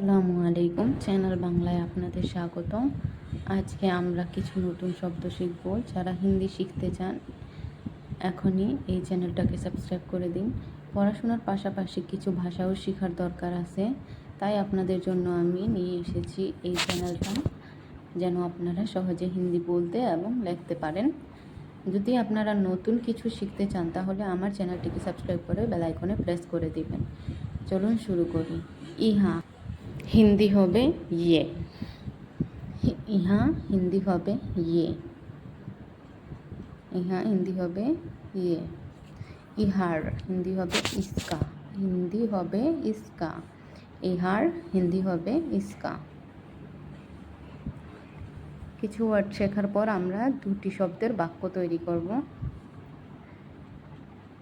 আসসালামু আলাইকুম, চ্যানেল বাংলায় আপনাদের স্বাগত আজকে আমরা কিছু নতুন শব্দ শিখব যারা হিন্দি শিখতে চান। এখনই এই চ্যানেলটাকে সাবস্ক্রাইব করে দিন। পড়াশোনার পাশাপাশি কিছু ভাষাও শেখার দরকার আছে, তাই আপনাদের জন্য আমি নিয়ে এসেছি এই চ্যানেলটা, যেন আপনারা সহজে হিন্দি বলতে এবং লিখতে পারেন। যদি আপনারা নতুন কিছু শিখতে চান, তাহলে আমার চ্যানেলটিকে সাবস্ক্রাইব করে বেল আইকনে প্রেস করে দিবেন। চলুন শুরু করি। ইহা হিন্দি হবে ইয়ে। ইহা হিন্দি হবে ইয়ে। ইহা হিন্দি হবে ইয়ে। ইহার হিন্দি হবে ইসকা। হিন্দি হবে ইসকা। ইহার হিন্দি হবে ইসকা। কিছু ওয়ার্ড শেখার পর আমরা দুটি শব্দের বাক্য তৈরি করব।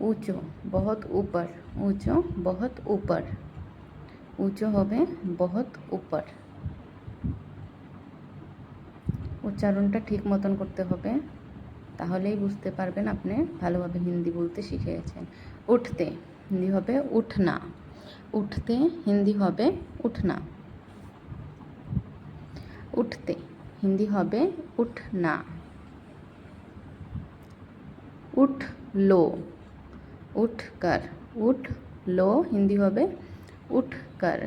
উঁচু, বহুত উপর। উঁচু, বহুত উপর। উঁচু হবে, বহুত উপর। উচ্চারণটা ঠিক মতন করতে হবে, তাহলেই বুঝতে পারবেন আপনি ভালোভাবে হিন্দি বলতে শিখে গেছেন উঠতে, হিন্দি হবে উঠনা। উঠতে, হিন্দি হবে উঠনা। উঠতে, হিন্দি হবে উঠনা। উঠ লো উঠকার। উঠ লো হিন্দি হবে উঠকার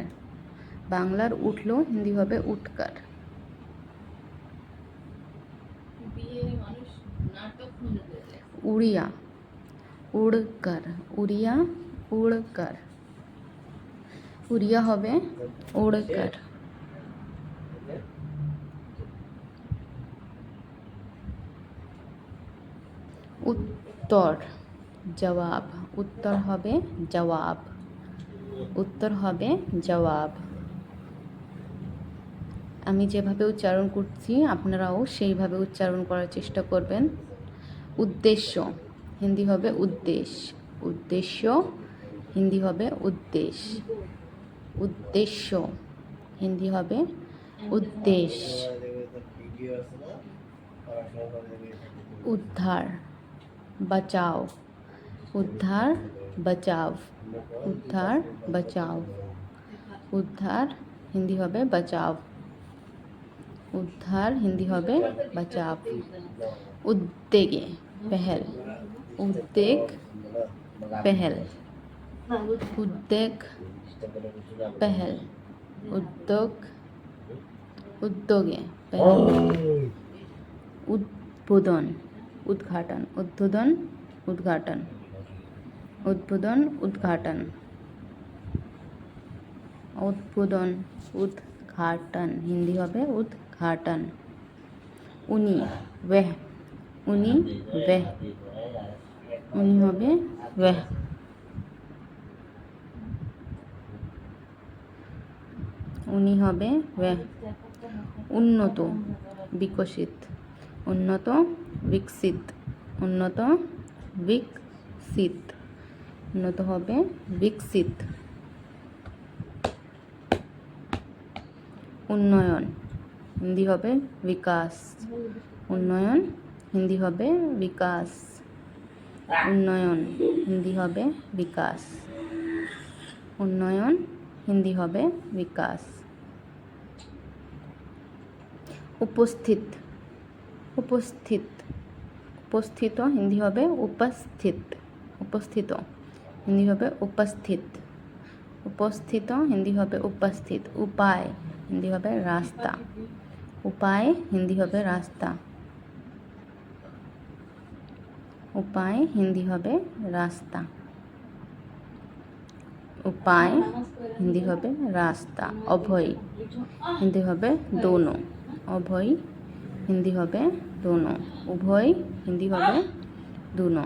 বাংলার উঠল হিন্দি হবে উঠকার উড়িয়া উড়কার উড়িয়া উড়কার উড়িয়া হবে উড়কার উত্তর জবাব উত্তর হবে জবাব উত্তর হবে জবাব। আমি যেভাবে উচ্চারণ করছি, আপনারাও সেইভাবে উচ্চারণ করার চেষ্টা করবেন। উদ্দেশ্য, হিন্দি হবে উদ্দেশ্য উদ্দেশ্য, হিন্দি হবে উদ্দেশ্য উদ্দেশ্য, হিন্দি হবে উদ্দেশ্য উদ্ধার, বাঁচাও। উদ্ধার, বাঁচাও। উদ্ধার, বাঁচাও। উদ্ধার, হিন্দি হবে বাঁচাও। উদ্ধার, হিন্দি হবে বাঁচাও। উদ্বেগে, পেহেল। উদ্বেগ পেহেল। উদ্বেগ, পেহেল। উদ্যোগ, উদ্যোগে, পেহেল। উদ্বোধন, উদ্ঘাটন উদ্বোধন, উদ্ঘাটন। উদ্বোধন, উদ্ঘাটন। উদ্বোধন, উদ্ঘাটন, হিন্দি হবে উদ্ঘাটন। উনি, ওয়েহ উনি ওয়েহ। উনি হবে ওয়েহ। উনি হবে ওয়েহ। উন্নত, বিকশিত। উন্নত বিকশিত। উন্নত, বিকশিত। উন্নত হবে, বিকশিত। উন্নয়ন, হিন্দি হবে বিকাশ। উন্নয়ন, হিন্দি হবে বিকাশ। উন্নয়ন, হিন্দি হবে বিকাশ। উন্নয়ন, হিন্দি হবে বিকাশ। উপস্থিত উপস্থিত। উপস্থিত, হিন্দি হবে উপস্থিত। উপস্থিত। হিন্দি হবে উপস্থিত। উপস্থিত, হিন্দি হবে উপস্থিত। উপায়, হিন্দি হবে রাস্তা। উপায়, হিন্দি হবে রাস্তা। উপায়, হিন্দি হবে রাস্তা। উপায়, হিন্দি হবে রাস্তা। অভয়, হিন্দি হবে দোনো। অভয়, হিন্দি হবে দোনো। উভয়, হিন্দি হবে দুনো।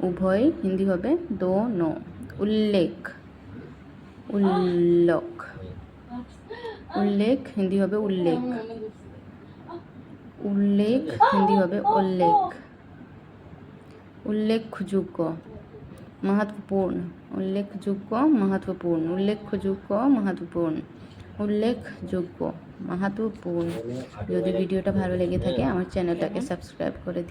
উভয় হিন্দি হবে দোনো উল্লেখ উল্লেখ উল্লেখ হিন্দি হবে উল্লেখ উল্লেখ হিন্দি হবে উল্লেখ উল্লেখযোগ্য महत्वपूर्ण উল্লেখযোগ্য महत्वपूर्ण উল্লেখযোগ্য महत्वपूर्ण উল্লেখযোগ্য महत्वपूर्ण যদি ভিডিওটা ভালো লেগে থাকে আমার চ্যানেলটাকে সাবস্ক্রাইব করে দিন